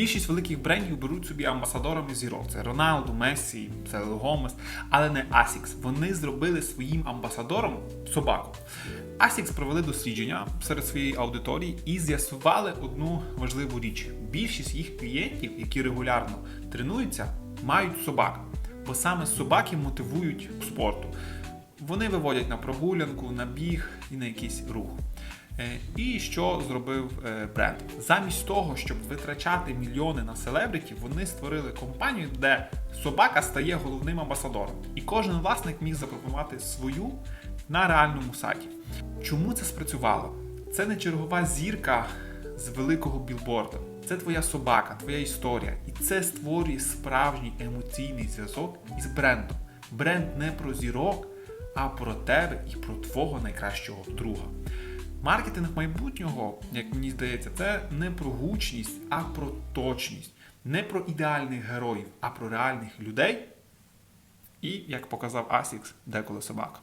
Більшість великих брендів беруть собі амбасадорами зірок. Це Роналду, Мессі, це Гомес, але не Asics. Вони зробили своїм амбасадором собаку. Asics провели дослідження серед своєї аудиторії і з'ясували одну важливу річ: більшість їх клієнтів, які регулярно тренуються, мають собак, бо саме собаки мотивують спорту. Вони виводять на прогулянку, на біг і на якийсь рух. Е, І що зробив е, бренд? Замість того, щоб витрачати мільйони на селебріті, вони створили компанію, де собака стає головним амбасадором. І кожен власник міг запропонувати свою на реальному сайті. Чому це спрацювало? Це не чергова зірка з великого білборда. Це твоя собака, твоя історія. І це створює справжній емоційний зв'язок із брендом. Бренд не про зірок, а про тебе і про твого найкращого друга. Маркетинг майбутнього, як мені здається, це не про гучність, а про точність. Не про ідеальних героїв, а про реальних людей. І, як показав Asics, деколи собак.